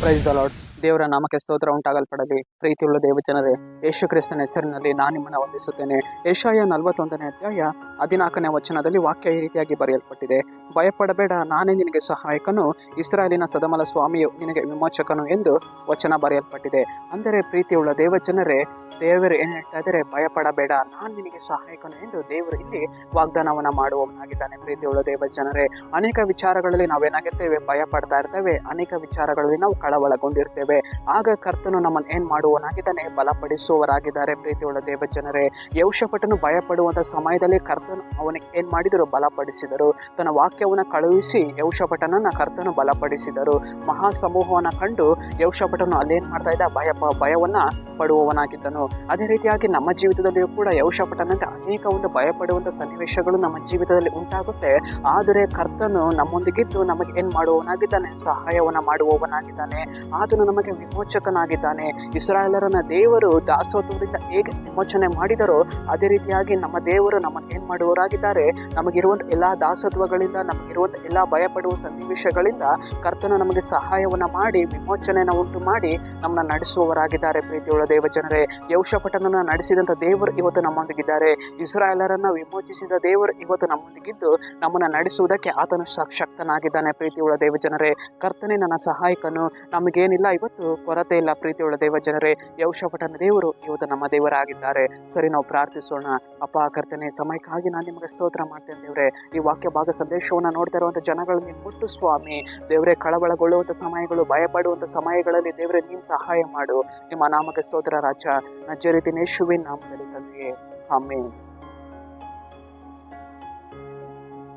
Praise the Lord. ದೇವರ ನಾಮಕ್ಕೆ ಸ್ತೋತ್ರ ಉಂಟಾಗಲ್ಪಡಲಿ. ಪ್ರೀತಿಯುಳ್ಳ ದೇವಜನರೇ, ಯೇಸು ಕ್ರಿಸ್ತನ ಹೆಸರಿನಲ್ಲಿ ನಾನು ನಿಮ್ಮನ್ನು ವಂದಿಸುತ್ತೇನೆ. ಏಷಾಯ ನಲವತ್ತೊಂದನೇ ಅಧ್ಯಾಯ ಹದಿನಾಲ್ಕನೇ ವಚನದಲ್ಲಿ ವಾಕ್ಯ ಈ ರೀತಿಯಾಗಿ ಬರೆಯಲ್ಪಟ್ಟಿದೆ. ಭಯಪಡಬೇಡ, ನಾನೇ ನಿನಗೆ ಸಹಾಯಕನು, ಇಸ್ರಾಯೇಲಿನ ಸದಮಲ ಸ್ವಾಮಿಯು ನಿನಗೆ ವಿಮೋಚಕನು ಎಂದು ವಚನ ಬರೆಯಲ್ಪಟ್ಟಿದೆ. ಅಂದರೆ ಪ್ರೀತಿಯುಳ್ಳ ದೇವಜನರೇ, ದೇವರು ಏನು ಹೇಳ್ತಾ ಇದ್ದಾರೆ? ಭಯಪಡಬೇಡ, ನಾನು ನಿನಗೆ ಸಹಾಯಕನು ಎಂದು ದೇವರು ಇಲ್ಲಿ ವಾಗ್ದಾನವನ್ನ ಮಾಡುವವನಾಗಿದ್ದಾನೆ. ಪ್ರೀತಿಯುಳ್ಳ ದೇವ ಜನರೇ ಅನೇಕ ವಿಚಾರಗಳಲ್ಲಿ ನಾವೇನಾಗಿರ್ತೇವೆ? ಭಯ ಪಡ್ತಾ ಇರ್ತೇವೆ. ಅನೇಕ ವಿಚಾರಗಳಲ್ಲಿ ನಾವು ಕಳವಳಗೊಂಡಿರ್ತೇವೆ. ಆಗ ಕರ್ತನು ನಮ್ಮನ್ನು ಏನ್ ಮಾಡುವವನಾಗಿದ್ದಾನೆ ಬಲಪಡಿಸುವವರಾಗಿದ್ದಾರೆ ಪ್ರೀತಿಯುಳ್ಳ ದೇವ ಜನರೇ ಯೌಷಪಟನು ಭಯಪಡುವಂಥ ಸಮಯದಲ್ಲಿ ಕರ್ತನು ಅವನಿಗೆ ಏನ್ ಮಾಡಿದರು? ಬಲಪಡಿಸಿದರು. ತನ್ನ ವಾಕ್ಯವನ್ನ ಕಳುಹಿಸಿ ಯೌಷಪಟನನ್ನ ಕರ್ತನು ಬಲಪಡಿಸಿದರು. ಮಹಾ ಸಮೂಹವನ್ನು ಕಂಡು ಯೌಷಪಟನು ಅಲ್ಲೇನ್ ಮಾಡ್ತಾ ಇದ್ದ? ಭಯ ಭಯವನ್ನ ಪಡುವವನಾಗಿದ್ದನು. ಅದೇ ರೀತಿಯಾಗಿ ನಮ್ಮ ಜೀವಿತದಲ್ಲಿಯೂ ಕೂಡ ಯೌಷಪಟನಂತೆ ಅನೇಕ ಒಂದು ಭಯಪಡುವಂಥ ಸನ್ನಿವೇಶಗಳು ನಮ್ಮ ಜೀವಿತದಲ್ಲಿ ಉಂಟಾಗುತ್ತೆ. ಆದರೆ ಕರ್ತನು ನಮ್ಮೊಂದಿಗಿದ್ದು ನಮಗೆ ಏನ್ ಮಾಡುವವನಾಗಿದ್ದಾನೆ? ಸಹಾಯವನ್ನ ಮಾಡುವವನಾಗಿದ್ದಾನೆ. ಆತನು ನಮಗೆ ವಿಮೋಚಕನಾಗಿದ್ದಾನೆ. ಇಸ್ರಾಯೇಲರನ್ನ ದೇವರು ದಾಸೋತ್ವದಿಂದ ಹೇಗೆ ವಿಮೋಚನೆ ಮಾಡಿದರೋ, ಅದೇ ರೀತಿಯಾಗಿ ನಮ್ಮ ದೇವರು ನಮ್ಮನ್ನು ಏನ್ ಮಾಡುವವರಾಗಿದ್ದಾರೆ? ನಮಗಿರುವಂಥ ಎಲ್ಲಾ ದಾಸತ್ವಗಳಿಂದ, ನಮಗಿರುವಂಥ ಎಲ್ಲ ಭಯಪಡುವ ಸನ್ನಿವೇಶಗಳಿಂದ ಕರ್ತನ ನಮಗೆ ಸಹಾಯವನ್ನು ಮಾಡಿ, ವಿಮೋಚನೆಯನ್ನು ಉಂಟು ಮಾಡಿ ನಮ್ಮನ್ನ ನಡೆಸುವವರಾಗಿದ್ದಾರೆ ಪ್ರೀತಿಯುಳ್ಳ ದೇವಜನರೇ. ಜನರೇ ನಡೆಸಿದಂಥ ದೇವರು ಇವತ್ತು ನಮ್ಮೊಂದಿಗಿದ್ದಾರೆ. ಇಸ್ರಾಯೇಲರನ್ನು ವಿಮೋಚಿಸಿದ ದೇವರು ಇವತ್ತು ನಮ್ಮೊಂದಿಗಿದ್ದು, ನಮ್ಮನ್ನ ನಡೆಸುವುದಕ್ಕೆ ಆತನು ಶಕ್ತನಾಗಿದ್ದಾನೆ ಪ್ರೀತಿಯುಳ್ಳ ದೇವಜನರೇ. ಕರ್ತನೆ ನನ್ನ ಸಹಾಯಕನು. ನಮಗೇನಿಲ್ಲ ಇವತ್ತು ಕೊರತೆ ಇಲ್ಲ ಪ್ರೀತಿಯುಳ್ಳ ದೇವ ಜನರೇ ಯೌಶಪಟನ ದೇವರು ಇವತ್ತು ನಮ್ಮ ದೇವರಾಗಿದ್ದಾರೆ. ಸರಿ, ನಾವು ಪ್ರಾರ್ಥಿಸೋಣ. ಅಪ್ಪ, ಕರ್ತನೆ, ಸಮಯಕ್ಕಾಗಿ ನಾನು ನಿಮಗೆ ಸ್ತೋತ್ರ ಮಾಡ್ತೇನೆ ದೇವ್ರೆ. ಈ ವಾಕ್ಯ ಭಾಗ ಸಂದೇಶವನ್ನು ನೋಡ್ತಾ ಇರುವಂಥ ಜನಗಳು ನೀನು ಮುಟ್ಟು, ಸ್ವಾಮಿ. ದೇವರೇ ಕಳವಳಗೊಳ್ಳುವಂಥ ಸಮಯಗಳು ಭಯಪಡುವಂಥ ಸಮಯಗಳಲ್ಲಿ ದೇವರೇ, ನೀನು ಸಹಾಯ ಮಾಡು. ನಿಮ್ಮ ನಾಮಕ ಸ್ತೋತ್ರ ರಾಜ. ನಜ್ಜರಿತಿನೇಶುವಿನ ನಾಮದಲ್ಲಿ ತಂದೆಯೇ. ಆಮೇಲೆ